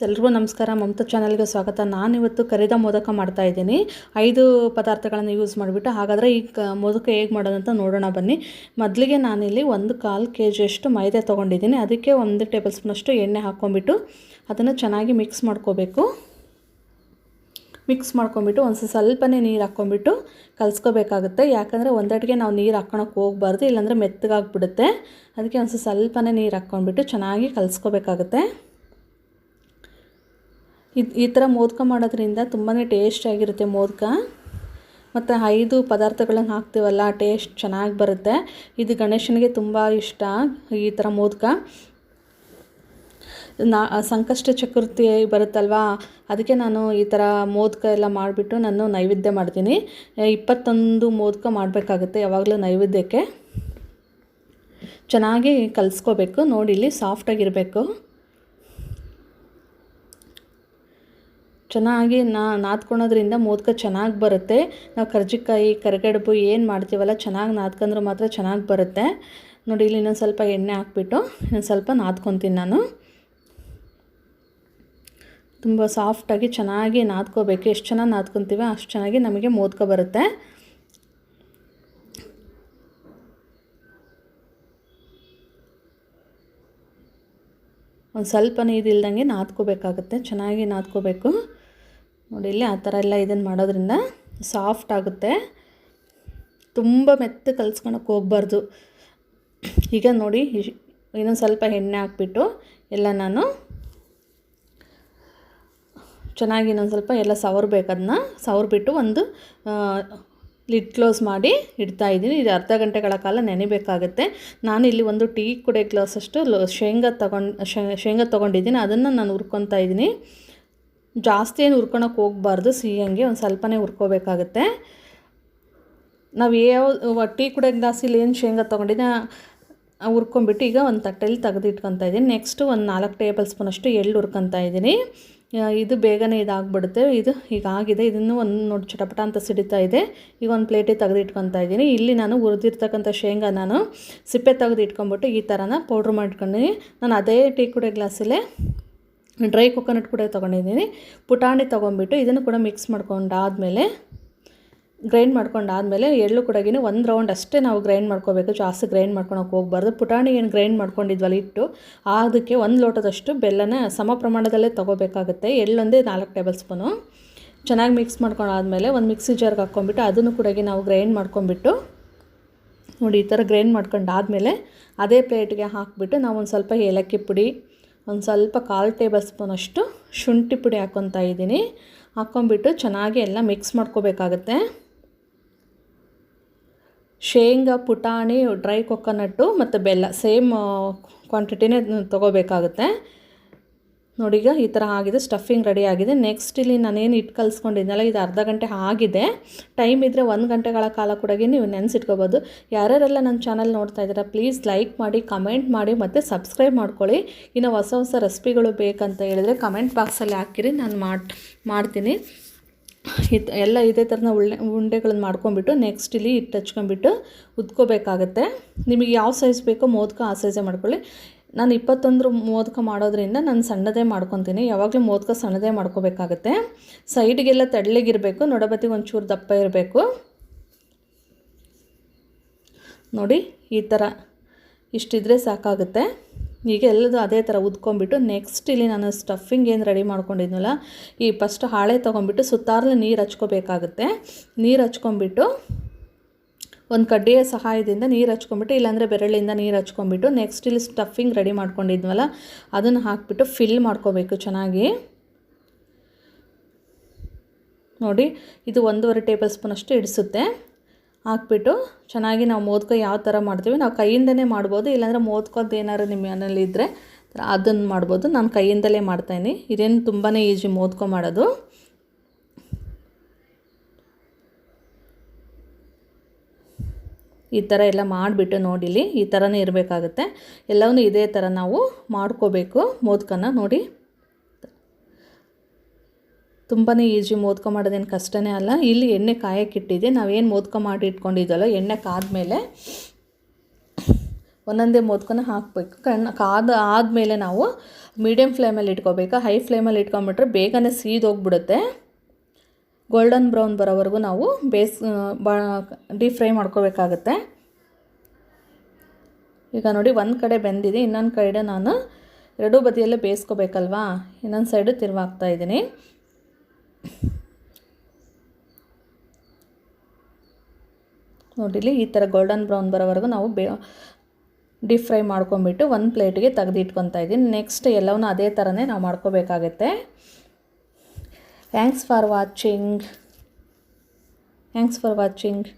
ಎಲ್ರಿಗೂ ನಮಸ್ಕಾರ. ಮಮತಾ ಚಾನಲ್ಗೆ ಸ್ವಾಗತ. ನಾನಿವತ್ತು ಕರಿದ ಮೋದಕ ಮಾಡ್ತಾ ಇದ್ದೀನಿ. ಐದು ಪದಾರ್ಥಗಳನ್ನು ಯೂಸ್ ಮಾಡಿಬಿಟ್ಟು, ಹಾಗಾದರೆ ಈ ಮೋದಕ ಹೇಗೆ ಮಾಡೋದಂತ ನೋಡೋಣ ಬನ್ನಿ. ಮೊದಲಿಗೆ ನಾನಿಲ್ಲಿ ಒಂದು ಕಾಲು ಕೆ ಜಿಯಷ್ಟು ಮೈದೆ ತೊಗೊಂಡಿದ್ದೀನಿ. ಅದಕ್ಕೆ ಒಂದು ಟೇಬಲ್ ಸ್ಪೂನಷ್ಟು ಎಣ್ಣೆ ಹಾಕ್ಕೊಂಬಿಟ್ಟು ಅದನ್ನು ಚೆನ್ನಾಗಿ ಮಿಕ್ಸ್ ಮಾಡ್ಕೋಬೇಕು. ಮಿಕ್ಸ್ ಮಾಡ್ಕೊಂಬಿಟ್ಟು ಒಂದು ಸ್ವಲ್ಪನೇ ನೀರು ಹಾಕ್ಕೊಂಬಿಟ್ಟು ಕಲಸ್ಕೋಬೇಕಾಗುತ್ತೆ. ಯಾಕಂದರೆ ಒಂದಡಿಗೆ ನಾವು ನೀರು ಹಾಕ್ಕೊಳಕ್ಕೆ ಹೋಗ್ಬಾರ್ದು, ಇಲ್ಲಾಂದರೆ ಮೆತ್ತಗಾಗ್ಬಿಡುತ್ತೆ. ಅದಕ್ಕೆ ಒಂದು ಸ್ವಲ್ಪನೇ ನೀರು ಹಾಕ್ಕೊಂಬಿಟ್ಟು ಚೆನ್ನಾಗಿ ಕಲಿಸ್ಕೋಬೇಕಾಗುತ್ತೆ. ಇದು ಈ ಥರ ಮೋದಕ ಮಾಡೋದ್ರಿಂದ ತುಂಬಾ ಟೇಸ್ಟಿಯಾಗಿರುತ್ತೆ ಮೋದಕ. ಮತ್ತು ಐದು ಪದಾರ್ಥಗಳನ್ನು ಹಾಕ್ತೀವಲ್ಲ ಟೇಸ್ಟ್ ಚೆನ್ನಾಗಿ ಬರುತ್ತೆ. ಇದು ಗಣೇಶನಿಗೆ ತುಂಬ ಇಷ್ಟ ಈ ಥರ ಮೋದಕ. ನಾ, ಸಂಕಷ್ಟ ಚತುರ್ಥಿ ಬರುತ್ತಲ್ವಾ, ಅದಕ್ಕೆ ನಾನು ಈ ಥರ ಮೋದಕ ಎಲ್ಲ ಮಾಡಿಬಿಟ್ಟು ನಾನು ನೈವೇದ್ಯ ಮಾಡ್ತೀನಿ. ಇಪ್ಪತ್ತೊಂದು ಮೋದಕ ಮಾಡಬೇಕಾಗುತ್ತೆ ಯಾವಾಗಲೂ ನೈವೇದ್ಯಕ್ಕೆ. ಚೆನ್ನಾಗಿ ಕಲಿಸ್ಕೋಬೇಕು, ನೋಡಿ ಇಲ್ಲಿ ಸಾಫ್ಟಾಗಿರಬೇಕು ಚೆನ್ನಾಗಿ ನಾ ನಾದ್ಕೊಳೋದ್ರಿಂದ ಮೋದಕ ಚೆನ್ನಾಗಿ ಬರುತ್ತೆ. ನಾವು ಕರ್ಜಿಕಾಯಿ, ಕರಿಗಡುಬು ಏನು ಮಾಡ್ತೀವಲ್ಲ ಚೆನ್ನಾಗಿ ನಾದ್ಕೊಂಡ್ರೆ ಮಾತ್ರ ಚೆನ್ನಾಗಿ ಬರುತ್ತೆ. ನೋಡಿ, ಇಲ್ಲಿ ಇನ್ನೊಂದು ಸ್ವಲ್ಪ ಎಣ್ಣೆ ಹಾಕ್ಬಿಟ್ಟು ಇನ್ನೊಂದು ಸ್ವಲ್ಪ ನಾದ್ಕೊತೀನಿ ನಾನು. ತುಂಬ ಸಾಫ್ಟಾಗಿ ಚೆನ್ನಾಗಿ ನಾದ್ಕೋಬೇಕು. ಎಷ್ಟು ಚೆನ್ನಾಗಿ ನಾದ್ಕೊತೀವೋ ಅಷ್ಟು ಚೆನ್ನಾಗಿ ನಮಗೆ ಮೋದಕ ಬರುತ್ತೆ. ಒಂದು ಸ್ವಲ್ಪ ನೀರಿಲ್ದಂಗೆ ನಾದ್ಕೋಬೇಕಾಗುತ್ತೆ. ಚೆನ್ನಾಗಿ ನಾದ್ಕೋಬೇಕು. ನೋಡಿ, ಇಲ್ಲಿ ಆ ಥರ ಎಲ್ಲ ಇದನ್ನು ಮಾಡೋದ್ರಿಂದ ಸಾಫ್ಟ್ ಆಗುತ್ತೆ. ತುಂಬ ಮೆತ್ತ ಕಲ್ಸ್ಕೊಳಕ್ಕೆ ಹೋಗ್ಬಾರ್ದು. ಈಗ ನೋಡಿ ಇನ್ನೊಂದು ಸ್ವಲ್ಪ ಎಣ್ಣೆ ಹಾಕ್ಬಿಟ್ಟು ಎಲ್ಲ ನಾನು ಚೆನ್ನಾಗಿ ಇನ್ನೊಂದು ಸ್ವಲ್ಪ ಎಲ್ಲ ಸವರ್ಬೇಕು. ಅದನ್ನ ಸವರ್ಬಿಟ್ಟು ಒಂದು ಲಿಡ್ ಕ್ಲೋಸ್ ಮಾಡಿ ಇಡ್ತಾ ಇದ್ದೀನಿ. ಇದು ಅರ್ಧ ಗಂಟೆಗಳ ಕಾಲ ನೆನೆಬೇಕಾಗುತ್ತೆ. ನಾನು ಇಲ್ಲಿ ಒಂದು ಟೀ ಕುಡೆ ಗ್ಲಾಸಷ್ಟು ಶೇಂಗಾ ತಗೊಂಡು ಶೇಂಗಾ ತೊಗೊಂಡಿದ್ದೀನಿ. ಅದನ್ನು ನಾನು ಹುರ್ಕೊತಾ ಇದ್ದೀನಿ. ಜಾಸ್ತಿ ಏನು ಹುರ್ಕೊಳಕ್ಕೆ ಹೋಗ್ಬಾರ್ದು, ಸಿಹಿಯಂಗೆ ಒಂದು ಸ್ವಲ್ಪನೇ ಹುರ್ಕೋಬೇಕಾಗುತ್ತೆ. ನಾವು ಯಾವ ಟೀ ಕುಡೆ ಗ್ಲಾಸಲ್ಲಿ ಏನು ಶೇಂಗಾ ತೊಗೊಂಡಿದ್ದೆ ಹುರ್ಕೊಂಬಿಟ್ಟು ಈಗ ಒಂದು ತಟ್ಟೆಯಲ್ಲಿ ತೆಗೆದು ಇಟ್ಕೊತಾ ಇದ್ದೀನಿ ನೆಕ್ಸ್ಟು ಒಂದು ನಾಲ್ಕು ಟೇಬಲ್ ಸ್ಪೂನಷ್ಟು ಎಳ್ಳು ಹುರ್ಕೊತಾ ಇದ್ದೀನಿ ಇದು ಬೇಗನೆ ಇದಾಗ್ಬಿಡುತ್ತೆ. ಇದು ಈಗ ಆಗಿದೆ. ಇದನ್ನು ಒಂದು ನೋಡಿ ಚಟಪಟ ಅಂತ ಸಿಡಿತಾ ಇದೆ. ಈಗ ಒಂದು ಪ್ಲೇಟಿಗೆ ತೆಗೆದು ಇಟ್ಕೊತಾ ಇದ್ದೀನಿ ಇಲ್ಲಿ ನಾನು ಹುರಿದಿರ್ತಕ್ಕಂಥ ಶೇಂಗಾ ನಾನು ಸಿಪ್ಪೆ ತೆಗೆದು ಇಟ್ಕೊಂಬಿಟ್ಟು ಈ ಥರನ ಪೌಡ್ರ್ ಮಾಡ್ಕೊಂಡಿದ್ದೀನಿ ನಾನು ಅದೇ ಟೀ ಕುಡಿಯೋ ಗ್ಲಾಸಲ್ಲೇ ಡ್ರೈ ಕೊಕೊನಟ್ ಕೂಡ ತೊಗೊಂಡಿದ್ದೀನಿ. ಪುಟಾಣಿ ತೊಗೊಂಬಿಟ್ಟು ಇದನ್ನು ಕೂಡ ಮಿಕ್ಸ್ ಮಾಡ್ಕೊಂಡಾದಮೇಲೆ ಗ್ರೈಂಡ್ ಮಾಡ್ಕೊಂಡಾದಮೇಲೆ ಎಳ್ಳು ಕೂಡಗಿನ ಒಂದು ರೌಂಡ್ ಅಷ್ಟೇ ನಾವು ಗ್ರೈಂಡ್ ಮಾಡ್ಕೋಬೇಕು. ಜಾಸ್ತಿ ಗ್ರೈಂಡ್ ಮಾಡ್ಕೊಳಕ್ಕೆ ಹೋಗ್ಬಾರ್ದು. ಪುಟಾಣಿ ಏನು ಗ್ರೈಂಡ್ ಮಾಡ್ಕೊಂಡಿದ್ವಲ್ಲ ಇಟ್ಟು ಅದಕ್ಕೆ ಒಂದು ಲೋಟದಷ್ಟು ಬೆಲ್ಲನ ಸಮ ಪ್ರಮಾಣದಲ್ಲೇ ತೊಗೋಬೇಕಾಗುತ್ತೆ. ಎಳ್ಳೊಂದೇ ನಾಲ್ಕು ಟೇಬಲ್ ಸ್ಪೂನು. ಚೆನ್ನಾಗಿ ಮಿಕ್ಸ್ ಮಾಡ್ಕೊಂಡಾದ್ಮೇಲೆ ಒಂದು ಮಿಕ್ಸಿ ಜಾರ್ಗೆ ಹಾಕ್ಕೊಂಬಿಟ್ಟು ಅದನ್ನು ಕೂಡಗಿ ನಾವು ಗ್ರೈಂಡ್ ಮಾಡ್ಕೊಂಬಿಟ್ಟು ನೋಡಿ ಈ ಥರ ಗ್ರೈಂಡ್ ಮಾಡ್ಕೊಂಡಾದಮೇಲೆ ಅದೇ ಪ್ಲೇಟ್ಗೆ ಹಾಕಿಬಿಟ್ಟು ನಾವು ಒಂದು ಸ್ವಲ್ಪ ಏಲಕ್ಕಿ ಪುಡಿ ಒಂದು ಸ್ವಲ್ಪ ಕಾಲು ಟೇಬಲ್ ಸ್ಪೂನಷ್ಟು ಶುಂಠಿ ಪುಡಿ ಹಾಕ್ಕೊತಾ ಇದ್ದೀನಿ. ಹಾಕ್ಕೊಂಬಿಟ್ಟು ಚೆನ್ನಾಗಿ ಎಲ್ಲ ಮಿಕ್ಸ್ ಮಾಡ್ಕೋಬೇಕಾಗತ್ತೆ. ಶೇಂಗಾ, ಪುಟಾಣಿ, ಡ್ರೈ ಕೊಕೊನಟ್ಟು ಮತ್ತು ಬೆಲ್ಲ ಸೇಮ್ ಕ್ವಾಂಟಿಟಿನೇ ತೊಗೋಬೇಕಾಗುತ್ತೆ. ನೋಡಿ ಈಗ ಈ ಥರ ಆಗಿದೆ ಸ್ಟಫಿಂಗ್ ರೆಡಿ ಆಗಿದೆ. ನೆಕ್ಸ್ಟ್ ಇಲ್ಲಿ ನಾನೇನು ಇಟ್ಟು ಕಲಿಸ್ಕೊಂಡಿದ್ನಲ್ಲ, ಇದು ಅರ್ಧ ಗಂಟೆ ಆಗಿದೆ. ಟೈಮ್ ಇದ್ದರೆ ಒಂದು ಗಂಟೆಗಳ ಕಾಲ ಕೂಡ ನೀವು ನೆನೆಸಿಟ್ಕೋಬೋದು. ಯಾರ್ಯಾರೆಲ್ಲ ನನ್ನ ಚಾನಲ್ ನೋಡ್ತಾ ಇದ್ದೀರಾ ಪ್ಲೀಸ್ ಲೈಕ್ ಮಾಡಿ ಕಮೆಂಟ್ ಮಾಡಿ, ಮತ್ತು ಸಬ್ಸ್ಕ್ರೈಬ್ ಮಾಡ್ಕೊಳ್ಳಿ. ಇನ್ನು ಹೊಸ ಹೊಸ ರೆಸಿಪಿಗಳು ಬೇಕಂತ ಹೇಳಿದರೆ ಕಮೆಂಟ್ ಬಾಕ್ಸಲ್ಲಿ ಹಾಕಿರಿ, ನಾನು ಮಾಡಿ, ಮಾಡ್ತೀನಿ. ಇದು ಎಲ್ಲ ಇದೇ ಥರನ ಉಳ್ಳೆ ಉಂಡೆಗಳನ್ನ ಮಾಡ್ಕೊಂಬಿಟ್ಟು ನೆಕ್ಸ್ಟ್ ಇಲ್ಲಿ ಹಿಟ್ಟು ಹಚ್ಕೊಂಬಿಟ್ಟು ಉದ್ಕೋಬೇಕಾಗತ್ತೆ. ನಿಮಗೆ ಯಾವ ಸೈಜ್ ಬೇಕೋ ಮೋದಕ ಆ ಸೈಜೇ ಮಾಡ್ಕೊಳ್ಳಿ. ನಾನು ಇಪ್ಪತ್ತೊಂದು ಮೋದಕ ಮಾಡೋದ್ರಿಂದ ನಾನು ಸಣ್ಣದೇ ಮಾಡ್ಕೊತೀನಿ. ಯಾವಾಗಲೂ ಮೋದಕ ಸಣ್ಣದೇ ಮಾಡ್ಕೋಬೇಕಾಗತ್ತೆ. ಸೈಡ್ಗೆಲ್ಲ ತೆಳ್ಳಗಿರಬೇಕು ನೋಡಬತ್ತಿಗೆ ಒಂಚೂರು ದಪ್ಪ ಇರಬೇಕು. ನೋಡಿ, ಈ ಥರ ಇಷ್ಟಿದ್ರೆ ಸಾಕಾಗುತ್ತೆ. ಈಗ ಎಲ್ಲದೂ ಅದೇ ಥರ ಉದ್ಕೊಂಡ್ಬಿಟ್ಟು ನೆಕ್ಸ್ಟ್ ಇಲ್ಲಿ ನಾನು ಸ್ಟಫಿಂಗ್ ಏನು ರೆಡಿ ಮಾಡ್ಕೊಂಡಿದ್ನಲ್ಲ, ಈ ಫಸ್ಟ್ ಹಾಳೆ ತೊಗೊಂಬಿಟ್ಟು ಸುತ್ತಾರಲು ನೀರು ಹಚ್ಕೋಬೇಕಾಗುತ್ತೆ. ನೀರು ಹಚ್ಕೊಂಬಿಟ್ಟು ಒಂದು ಕಡ್ಡಿಯ ಸಹಾಯದಿಂದ ನೀರು ಹಚ್ಕೊಂಬಿಟ್ಟು ಇಲ್ಲಾಂದರೆ ಬೆರಳಿಂದ ನೀರು ಹಚ್ಕೊಂಬಿಟ್ಟು ನೆಕ್ಸ್ಟ್ ಇಲ್ಲಿ ಸ್ಟಫಿಂಗ್ ರೆಡಿ ಮಾಡ್ಕೊಂಡಿದ್ವಲ್ಲ, ಅದನ್ನು ಹಾಕಿಬಿಟ್ಟು ಫಿಲ್ ಮಾಡ್ಕೋಬೇಕು ಚೆನ್ನಾಗಿ. ನೋಡಿ, ಇದು ಒಂದೂವರೆ ಟೇಬಲ್ ಸ್ಪೂನ್ ಅಷ್ಟು ಇಡಿಸುತ್ತೆ. ಹಾಕ್ಬಿಟ್ಟು ಚೆನ್ನಾಗಿ ನಾವು ಮೋದಕ ಯಾವ ಥರ ಮಾಡ್ತೀವಿ, ನಾವು ಕೈಯಿಂದನೇ ಮಾಡ್ಬೋದು, ಇಲ್ಲಾಂದರೆ ಮೋದಕದ್ದು ಏನಾದ್ರು ನಿಮ್ಮ ಮನೇಲಿ ಇದ್ದರೆ ಅದನ್ನು ಮಾಡ್ಬೋದು. ನಾನು ಕೈಯಿಂದಲೇ ಮಾಡ್ತಾಯಿನಿ ಇದೇನು ತುಂಬಾ ಈಜಿ ಮೋದಕ ಮಾಡೋದು. ಈ ಥರ ಎಲ್ಲ ಮಾಡಿಬಿಟ್ಟು ನೋಡಿಲಿ, ಈ ಥರನೇ ಇರಬೇಕಾಗುತ್ತೆ. ಎಲ್ಲವನ್ನೂ ಇದೇ ಥರ ನಾವು ಮಾಡ್ಕೋಬೇಕು. ಮೋದಕನ ನೋಡಿ. ತುಂಬಾ ಈಜಿ ಮೋದಕ ಮಾಡೋದೇನು ಕಷ್ಟನೇ ಅಲ್ಲ. ಇಲ್ಲಿ ಎಣ್ಣೆ ಕಾಯಕ್ಕಿಟ್ಟಿದೆ ನಾವೇನು ಮೋದಕ ಮಾಡಿ ಇಟ್ಕೊಂಡಿದ್ದಲ್ಲ, ಎಣ್ಣೆ ಕಾದ್ಮೇಲೆ ಒಂದೊಂದೇ ಮೋದಕನ ಹಾಕಬೇಕು. ಕಣ್ಣು ಕಾದ ಆದಮೇಲೆ ನಾವು ಮೀಡಿಯಮ್ ಫ್ಲೇಮಲ್ಲಿ ಇಟ್ಕೋಬೇಕು? ಹೈ ಫ್ಲೇಮಲ್ಲಿ ಇಟ್ಕೊಂಬಿಟ್ರೆ ಬೇಗನೆ ಸೀದೋಗ್ಬಿಡುತ್ತೆ. ಗೋಲ್ಡನ್ ಬ್ರೌನ್ ಬರೋವರೆಗೂ ನಾವು ಬೇಸ್ ಬಾ ಡೀಪ್ ಫ್ರೈ ಮಾಡ್ಕೋಬೇಕಾಗತ್ತೆ. ಈಗ ನೋಡಿ, ಒಂದು ಕಡೆ ಬೆಂದಿದೆ, ಇನ್ನೊಂದು ಕಡೆ ನಾನು ಎರಡೂ ಬದಿಯಲ್ಲೇ ಬೇಯಿಸ್ಕೋಬೇಕಲ್ವಾ? ಇನ್ನೊಂದು ಸೈಡು ತಿರುವಾಗ್ತಾ ಇದ್ದೀನಿ. ನೋಡಿಲಿ ಈ ಥರ ಗೋಲ್ಡನ್ ಬ್ರೌನ್ ಬರೋವರೆಗೂ ನಾವು ಬೇ ಡೀಪ್ ಫ್ರೈ ಮಾಡ್ಕೊಂಬಿಟ್ಟು ಒಂದು ಪ್ಲೇಟಿಗೆ ತೆಗೆದು ಇಟ್ಕೊತಾ ಇದ್ದೀನಿ. ನೆಕ್ಸ್ಟ್ ಎಲ್ಲವನ್ನೂ ಅದೇ ಥರನೇ ನಾವು ಮಾಡ್ಕೋಬೇಕಾಗತ್ತೆ. Thanks for watching. Thanks for watching.